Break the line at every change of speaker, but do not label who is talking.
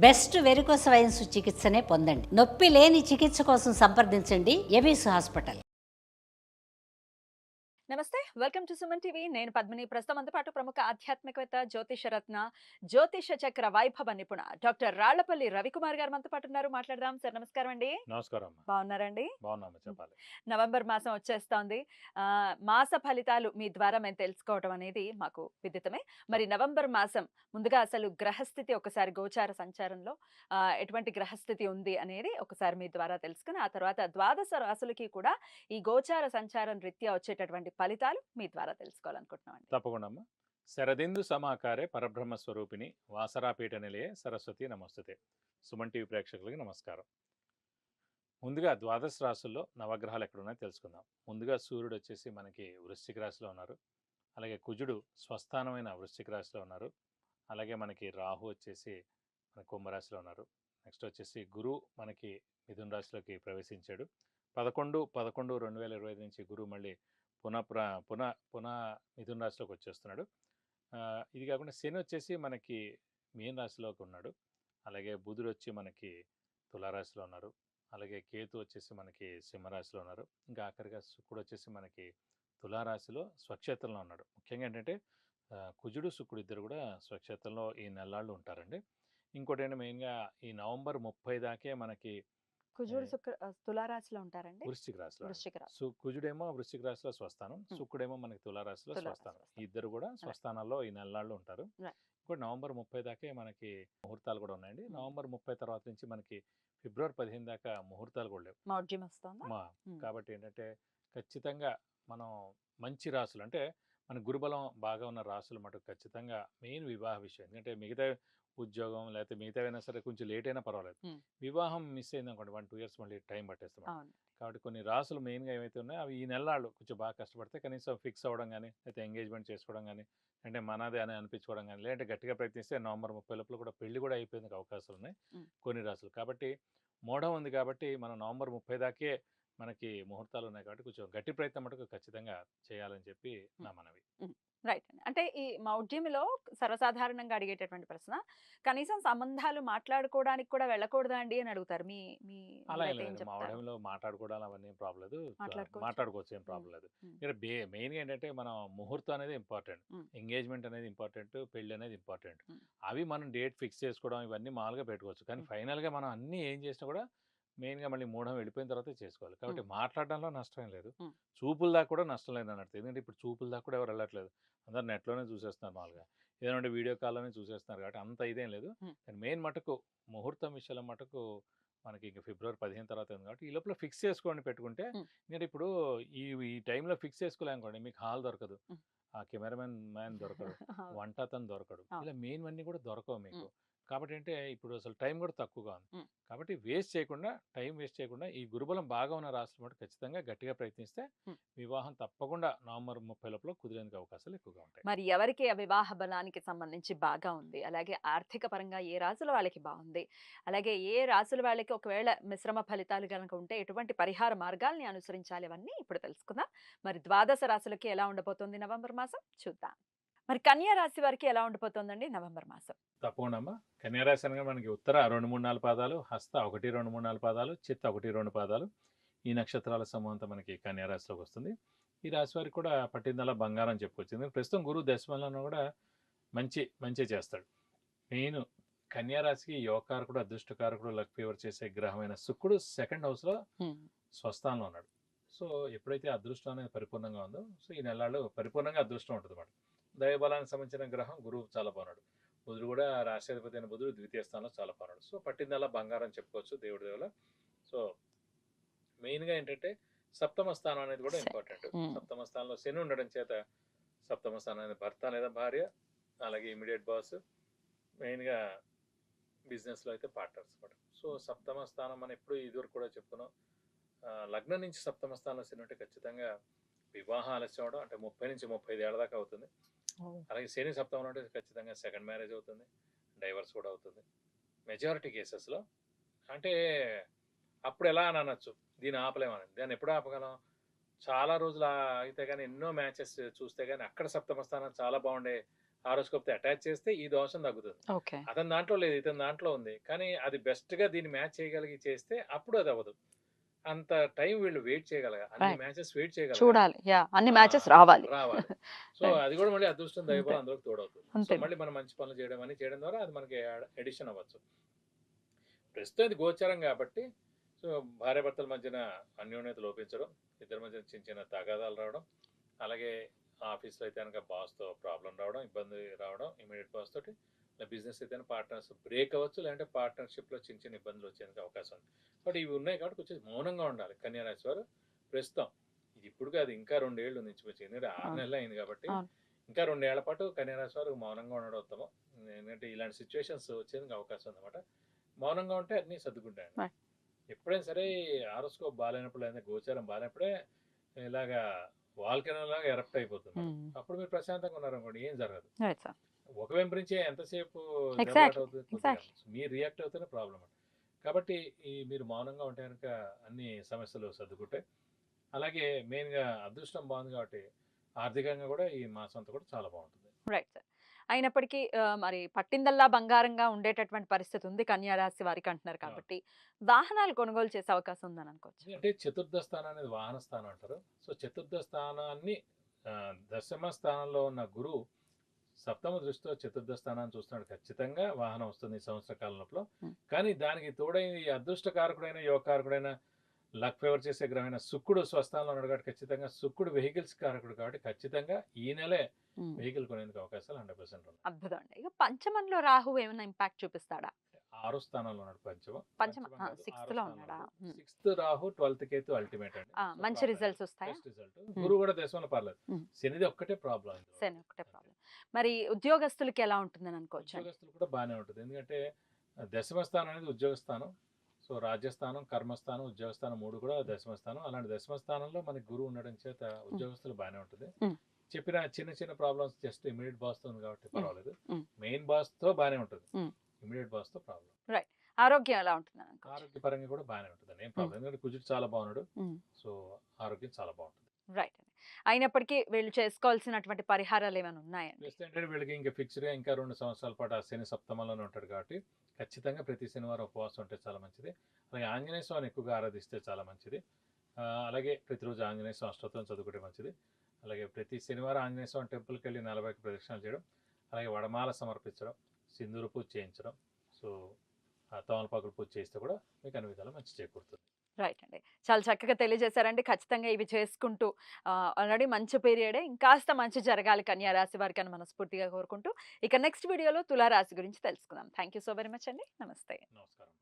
Best varicose wines చికిత్సనే పొందండి. నొప్పి లేని చికిత్స కోసం సంప్రదించండి. ఎబిస్ హాస్పిటల్.
నమస్తే వెల్కమ్ టు సుమన్ టీవీ. నేను పద్మిని. ప్రస్తుతం పాటు ప్రముఖ ఆధ్యాత్మికవేత్త జ్యోతిష రత్న జ్యోతిష చక్ర వైభవ నిపుణ డాక్టర్ రాళ్ళపల్లి రవికుమార్ గారు మనతో పాటు ఉన్నారు. మాట్లాడదాం. సార్ నమస్కారం అండి.
నమస్కారం
బాగున్నారండి?
చెప్పాలి.
నవంబర్ మాసం వచ్చేస్తోంది. ఆ, మాస ఫలితాలు మీ ద్వారా మేము తెలుసుకోవడం అనేది మాకు విదితమే. మరి నవంబర్ మాసం ముందుగా అసలు గ్రహస్థితి ఒకసారి గోచార సంచారంలో ఎటువంటి గ్రహస్థితి ఉంది అనేది ఒకసారి మీ ద్వారా తెలుసుకుని ఆ తర్వాత ద్వాదశ రాసులకి కూడా ఈ గోచార సంచారం రీత్యా వచ్చేటటువంటి ఫలితాలు మీ ద్వారా తెలుసుకోవాలనుకుంటున్నాం
తప్పకుండా అమ్మా శరదిందు సమాకారే పరబ్రహ్మ స్వరూపిణి వాసరాపీఠ నిలయే సరస్వతి నమస్తుతే. సుమన్ టీవీ ప్రేక్షకులకి నమస్కారం. ముందుగా ద్వాదశ రాశుల్లో నవగ్రహాలు ఎక్కడున్నాయో తెలుసుకుందాం. ముందుగా సూర్యుడు వచ్చేసి మనకి వృశ్చిక రాశిలో ఉన్నారు. అలాగే కుజుడు స్వస్థానమైన వృశ్చిక రాశిలో ఉన్నారు. అలాగే మనకి రాహు వచ్చేసి మన కుంభరాశిలో ఉన్నారు. నెక్స్ట్ వచ్చేసి గురు మనకి మిథున రాశిలోకి ప్రవేశించాడు. పదకొండు పదకొండు రెండు వేల ఇరవై ఐదు నుంచి గురువు మళ్ళీ పునః ప్ర పునః పునః మిథున రాశిలోకి వచ్చేస్తున్నాడు. ఇది కాకుండా శని వచ్చేసి మనకి మీన రాశిలోకి ఉన్నాడు. అలాగే బుధుడు వచ్చి మనకి తులారాశిలో ఉన్నారు. అలాగే కేతు వచ్చేసి మనకి సింహరాశిలో ఉన్నారు. ఇంకా ఆఖరిగా శుక్రుడు వచ్చేసి మనకి తులారాశిలో స్వక్షేత్రంలో ఉన్నాడు. ముఖ్యంగా ఏంటంటే కుజుడు శుక్రుడు ఇద్దరు కూడా స్వక్షేత్రంలో ఈ నెలాళ్ళు ఉంటారండి. ఇంకోటి ఏంటంటే మెయిన్గా ఈ నవంబర్ ముప్పై దాకే మనకి
కుజుడు. శుక్ర తులారాశిలో ఉంటారండి.
వృశ్చిక రాశిలో.
వృశ్చిక రాశి.
సు కుజుడేమో వృశ్చిక రాశిలో స్వస్థానం శుక్రుడేమో మనకి తులారాశిలో
తులారాశి
స్వస్థానం. ఇద్దరు కూడా స్వస్థానాల్లో ఈ నెలలాళ్ళు ఉంటారు. ఇప్పుడు నవంబర్ ముప్పై దాకే మనకి ముహూర్తాలు కూడా ఉన్నాయండి. నవంబర్ ముప్పై తర్వాత నుంచి మనకి ఫిబ్రవరి పదిహేను దాకా ముహూర్తాలు కూడా లేవు. మా. కాబట్టి ఏంటంటే ఖచ్చితంగా మనం మంచి రాసులు అంటే మన గురుబలం బాగా ఉన్న రాసులు మటుకు ఖచ్చితంగా మెయిన్ వివాహ విషయం. ఎందుకంటే మిగతా ఉద్యోగం లేకపోతే మిగతా అయినా సరే కొంచెం లేట్ అయినా పర్వాలేదు. వివాహం మిస్ అయింది అనుకోండి వన్ టూ ఇయర్స్ మళ్ళీ టైం పట్టేస్తాం కాబట్టి కొన్ని రాసులు మెయిన్గా ఏవైతే ఉన్నాయో అవి ఈ నెలలు కొంచెం బాగా కష్టపడితే కనీసం ఫిక్స్ అవ్వడం కానీ లేకపోతే ఎంగేజ్మెంట్ చేసుకోవడం కానీ అంటే మనదే అని అనిపించుకోవడం కానీ లేదంటే గట్టిగా ప్రయత్నిస్తే నవంబర్ ముప్పై లోపల కూడా పెళ్ళి కూడా అయిపోయేందుకు అవకాశాలు ఉన్నాయి. కొన్ని రాసులు. కాబట్టి మోఢం ఉంది కాబట్టి మనం నవంబర్ ముప్పై దాకే మనకి ముహూర్తాలు ఉన్నాయి కాబట్టి కొంచెం గట్టి ప్రయత్నం మటుకు ఖచ్చితంగా చేయాలని చెప్పి నా మనవి.
రైట్ అంటే ఈ మౌఢ్యంలో సర్వసాధారణంగా అడిగేటటువంటి ప్రశ్న కనీసం సంబంధాలు మాట్లాడుకోవడానికి కూడా వెళ్ళకూడదా అండి అని అడుగుతారు. మీ మీ
అలా ఏం
మీరైతే ఏం
లేదు మా
చెప్తారు?
ఆవిడలో మాట్లాడుకోవడం అవన్నీ ప్రాబ్లం లేదు.
మాట్లాడుకోవచ్చు.
ఏం ప్రాబ్లం లేదు.
మ్.
ఇక్కడ బే మెయిన్గా ఏంటంటే మనం ముహూర్తం అనేది ఇంపార్టెంట్. ఎంగేజ్మెంట్ అనేది ఇంపార్టెంట్. పెళ్ళి అనేది ఇంపార్టెంట్. అవి మనం డేట్ ఫిక్స్ చేసుకోవడం ఇవన్నీ మామూలుగా పెట్టుకోవచ్చు. కానీ. ఫైనల్గా మనం అన్నీ ఏం చేసినా కూడా మెయిన్గా మళ్ళీ మూఢం వెళ్ళిపోయిన తర్వాత చేసుకోవాలి కాబట్టి మాట్లాడడంలో నష్టం లేదు. చూపుల దాకా కూడా నష్టం లేదు అన్నట్టు ఎందుకంటే ఇప్పుడు చూపుల దాకా కూడా ఎవరు వెళ్ళట్లేదు అందరు నెట్లోనే చూసేస్తున్నారు మామూలుగా ఏదంటే వీడియో కాల్లోనే చూసేస్తున్నారు కాబట్టి అంత ఇదేం లేదు. కానీ మెయిన్ మటుకు ముహూర్తం విషయంలో మటుకు మనకి ఇంకా ఫిబ్రవరి పదిహేను తర్వాత ఉంది కాబట్టి ఈ లోపల ఫిక్స్ చేసుకోండి పెట్టుకుంటే. ఎందుకంటే ఇప్పుడు ఈ ఈ టైంలో ఫిక్స్ చేసుకోలేనుకోండి మీకు హాల్ దొరకదు. ఆ కెమెరామెన్ మ్యాన్ దొరకడు. వంట అతను దొరకడు. ఇలా మెయిన్ అన్నీ కూడా దొరకవు మీకు. కాబట్టి అంటే ఇప్పుడు అసలు టైం కూడా తక్కువగా ఉంది. కాబట్టి వేస్ట్ చేయకుండా టైం వేస్ట్ చేయకుండా ఈ గురుబలం బాగా ఉన్న రాష్ట్రం మటు ఖచ్చితంగా గట్టిగా ప్రయత్నిస్తే. వివాహం తప్పకుండా నవంబర్ ముప్పై లోపల కుదిరేందుకు అవకాశాలు ఎక్కువగా ఉంటాయి.
మరి ఎవరికి వివాహ బలానికి సంబంధించి బాగా ఉంది? అలాగే ఆర్థిక పరంగా ఏ రాసుల వాళ్ళకి బాగుంది? అలాగే ఏ రాసుల వాళ్ళకి ఒకవేళ మిశ్రమ ఫలితాలు కనుక ఉంటే ఎటువంటి పరిహార మార్గాల్ని అనుసరించాలి అవన్నీ ఇప్పుడు తెలుసుకుందాం. మరి ద్వాదశ రాశులకి ఎలా ఉండబోతుంది నవంబర్ మాసం? చూద్దాం. మరి కన్యా రాశి వారికి ఎలా ఉండబోతోందండి నవంబర్ మాసం?
తప్పకుండా. అమ్మా కన్యారాశి అనగా మనకి ఉత్తర రెండు మూడు నాలుగు పాదాలు హస్త ఒకటి రెండు మూడు నాలుగు పాదాలు చిత్త ఒకటి రెండు పాదాలు. ఈ నక్షత్రాల సమూహంతో మనకి కన్యారాశిలోకి వస్తుంది. ఈ రాశి వారికి కూడా పట్టిందల్లా బంగారం చెప్పుకోవచ్చు ఎందుకంటే ప్రస్తుతం గురువు దశమంలో కూడా మంచి మంచి చేస్తాడు. మెయిన్ కన్యారాశికి యోగకారకుడు అదృష్టకారకుడు లక్ ఫేవర్ చేసే గ్రహమైన శుక్రుడు సెకండ్ హౌస్లో స్వస్థానంలో ఉన్నాడు. సో ఎప్పుడైతే అదృష్టం అనేది పరిపూర్ణంగా ఉందో సో ఈ నెలలు పరిపూర్ణంగా అదృష్టం ఉంటుంది అన్నమాట దైవబలానికి సంబంధించిన గ్రహం గురువు చాలా బాగున్నాడు. బుధుడు కూడా రాష్ట్రాధిపతి అయిన బుధుడు ద్వితీయ స్థానంలో చాలా బాగున్నాడు సో పట్టిందల్లా బంగారం చెప్పుకోవచ్చు దేవుడి దేవుల. సో మెయిన్గా ఏంటంటే సప్తమ స్థానం అనేది కూడా. ఇంపార్టెంట్. సప్తమ స్థానంలో శని ఉండడం చేత సప్తమ స్థానం అనేది భర్త లేదా భార్య అలాగే ఇమీడియట్ బాస్ మెయిన్గా బిజినెస్లో అయితే పార్ట్నర్స్ అనమాట సో సప్తమ స్థానం మనం ఎప్పుడు ఇదివరకు కూడా చెప్పుకున్నాం. లగ్నం నుంచి సప్తమ స్థానంలో శని ఉంటే ఖచ్చితంగా వివాహం ఆలస్యం అవడం అంటే ముప్పై నుంచి ముప్పై ఐదు ఏళ్ళ దాకా అవుతుంది. అలాగే శని సప్తమంలో ఉంటే ఖచ్చితంగా సెకండ్ మ్యారేజ్ అవుతుంది డైవర్స్ కూడా అవుతుంది. మెజారిటీ కేసెస్లో అంటే అప్పుడు ఎలా అని అనొచ్చు? దీన్ని ఆపలేమని దాన్ని ఎప్పుడు ఆపగలం? చాలా రోజులు ఆ- అయితే కానీ ఎన్నో మ్యాచెస్ చూస్తే కానీ అక్కడ సప్తమ స్థానం చాలా బాగుండే హారోస్కోప్తో అటాచ్ చేస్తే ఈ దోషం తగ్గుతుంది. అతని దాంట్లో లేదు ఇతని దాంట్లో ఉంది. కానీ అది బెస్ట్గా దీన్ని మ్యాచ్ చేయగలిగి చేస్తే అప్పుడు అది అవ్వదు. అంత టైం వీళ్ళు వెయిట్ చేయగలగా అన్ని. మ్యాచెస్ వెయిట్ చేయగలగా
చూడాలి యా అన్ని మ్యాచెస్ రావాలి
రావాలి సో. అది కూడా మళ్ళీ అదృష్టం దైవం
అంతే.
అందులోకి తోడవుతుంది సో. మళ్ళీ మనం మంచి పనులు చేయడం అని చేయడం ద్వారా అది మనకి ఎడిషన్ అవ్వచ్చు ప్రస్తుతం ఇది గోచరం కాబట్టి సో భార్యాభర్తల మధ్యన అన్యోన్యత లోపించడం ఇద్దరి మధ్యన చిన్న చిన్న తగాదాలు రావడం అలాగే ఆఫీస్లో అయితే కనుక బాస్తో ప్రాబ్లం రావడం ఇబ్బంది రావడం ఇమీడియట్ బాస్ తోటి బిజినెస్ అయితే పార్ట్నర్స్ బ్రేక్ అవ్వచ్చు లేదంటే పార్ట్నర్షిప్లో చిన్న చిన్న ఇబ్బందులు వచ్చేందుకు అవకాశం ఉంది. బట్ ఇవి ఉన్నాయి కాబట్టి కొంచెం మౌనంగా ఉండాలి. కన్యా రాశి వారు ప్రస్తుతం ఇది ఇప్పుడు కాదు ఇంకా రెండేళ్ళు ఇంచుమించు. ఎందుకంటే ఆరు. నెలలు అయింది కాబట్టి. ఇంకా రెండేళ్ళ పాటు కన్యా రాశి వారు మౌనంగా ఉండడం ఉత్తమం. ఎందుకంటే ఇలాంటి సిచ్యువేషన్స్ వచ్చేందుకు అవకాశం ఉందన్నమాట. మౌనంగా ఉంటే అన్ని సర్దుకుంటాయండి. ఎప్పుడైనా సరే ఆరోస్కోప్ బాగాలేనప్పుడు లేదా గోచారం బాగాలేనప్పుడే ఇలాగా వాల్కెనో లాగా ఎరప్ట్ అయిపోతుంది అప్పుడు మీరు ప్రశాంతంగా ఉన్నారనుకోండి ఏం జరగదు. ఒక వెంపరించే ఎంతసేపు. మీరు రియాక్ట్ అవుతేనే ప్రాబ్లం కాబట్టి ఈ మీరు మౌనంగా ఉంటే కనుక అన్ని సమస్యలు సర్దుకుంటాయి అలాగే మెయిన్గా అదృష్టం బాగుంది కాబట్టి ఆర్థికంగా కూడా ఈ మాసం అంతా కూడా చాలా బాగుంటుంది.
Right sir. అయినప్పటికీ మరి పట్టిందల్లా బంగారంగా ఉండేటటువంటి పరిస్థితి ఉంది కన్యా రాశి వారికి అంటున్నారు కాబట్టి వాహనాలు కొనుగోలు చేసే అవకాశం ఉందని అనుకోవచ్చు.
అంటే చతుర్థ స్థానం అనేది వాహన స్థానం అంటారు. సో చతుర్థ స్థానాన్ని దశమ స్థానంలో ఉన్న గురువు సప్తమ దృష్టితో చతుర్థ స్థానాన్ని చూస్తున్నాడు ఖచ్చితంగా వాహనం వస్తుంది ఈ సంవత్సర కాలం లోపల
Hmm.
కానీ దానికి తోడైన ఈ అదృష్టకారకుడైన యోగకారకుడైన లక్ ఫేవర్ చేసే గ్రహమైన శుక్రుడు స్వస్థానంలో ఉన్నాడు కాబట్టి ఖచ్చితంగా శుక్రుడు వెహికల్స్ కారకుడు కాబట్టి ఖచ్చితంగా ఈ నెలే. వెహికల్ కొనేందుకు అవకాశాలు హండ్రెడ్ పర్సెంట్ ఉన్నాయి.
అద్భుతం అండి ఇక పంచమంలో రాహు ఏమైనా ఇంపాక్ట్ చూపిస్తాడా?
ఆరో స్థానంలో ఉన్నాడు పంచమ.
పంచమ, sixth లో ఉన్నాడా?
Sixth Rahu twelfth Ketu ultimate అండి.
మంచి. రిజల్ట్స్ వస్తాయా?
రిజల్ట్. గురువు కూడా దశమలో పర్లేదు. శనిది ఒక్కటే ప్రాబ్లం.
ఒకటే ప్రాబ్లం మరి ఉద్యోగస్తులకి ఎలా ఉంటుందని అనుకోవచ్చు?
ఉద్యోగస్తులు కూడా బాగానే ఉంటుంది. ఎందుకంటే ఆ, దశమ స్థానం అనేది ఉద్యోగ స్థానం సో రాజ్యస్థానం కర్మస్థానం ఉద్యోగస్థానం మూడు కూడా దశమ స్థానం అలాంటి దశమ స్థానంలో మనకి గురువు ఉండడం చేత ఉద్యోగస్తులు బాగానే ఉంటుంది. చెప్పిన చిన్న చిన్న ప్రాబ్లమ్స్ జస్ట్ ఇమీడియట్ బాస్తో కాబట్టి పర్వాలేదు. మెయిన్ బాస్తో బాగానే ఉంటుంది. ఇమీడియట్ బాస్తో ప్రాబ్లం.
ఆరోగ్యం ఎలా అనుకోవచ్చు?
ఆరోగ్యపరంగా కూడా బాగానే ఉంటుంది. ఏం ప్రాబ్లం ఎందుకంటే కుజుడు చాలా బాగున్నాడు. సో ఆరోగ్యం చాలా బాగుంటుంది.
రైట్ అయినప్పటికీ వీళ్ళు చేసుకోవాల్సినటువంటి పరిహారాలు ఏమైనా ఉన్నాయండి?
వీళ్ళకి ఇంకా ఫిక్స్డ్గా ఇంకా రెండు సంవత్సరాల పాటు ఆ శని సప్తమంలోనే ఉంటాడు కాబట్టి ఖచ్చితంగా ప్రతి శనివారం ఉపవాసం ఉంటే చాలా మంచిది. అలాగే ఆంజనేయ స్వామిని ఎక్కువగా ఆరాధిస్తే చాలా మంచిది. అలాగే ప్రతిరోజు ఆంజనేయ స్వామి అష్టోత్తరం చదువుకుంటే మంచిది. అలాగే ప్రతి శనివారం ఆంజనేయ స్వామి టెంపుల్కి వెళ్ళి నలభైకి ప్రదక్షిణాలు చేయడం అలాగే వడమాల సమర్పించడం సింధూరు పూజ చేయించడం. సో ఆ తమలపాకులు పూజ చేస్తే కూడా మీకు అన్ని విధాలు మంచి చేకూరుతుంది.
రైట్ అండి. చాలా చక్కగా తెలియజేశారండి. ఖచ్చితంగా ఇవి చేసుకుంటూ ఆల్రెడీ మంచి పీరియడే. ఇంకాస్త మంచి జరగాలి కన్యా రాశి వారికి అని మనస్ఫూర్తిగా కోరుకుంటూ ఇక నెక్స్ట్ వీడియోలో తులారాశి గురించి తెలుసుకుందాం. Thank you so very much అండి. నమస్తే.
నమస్కారం.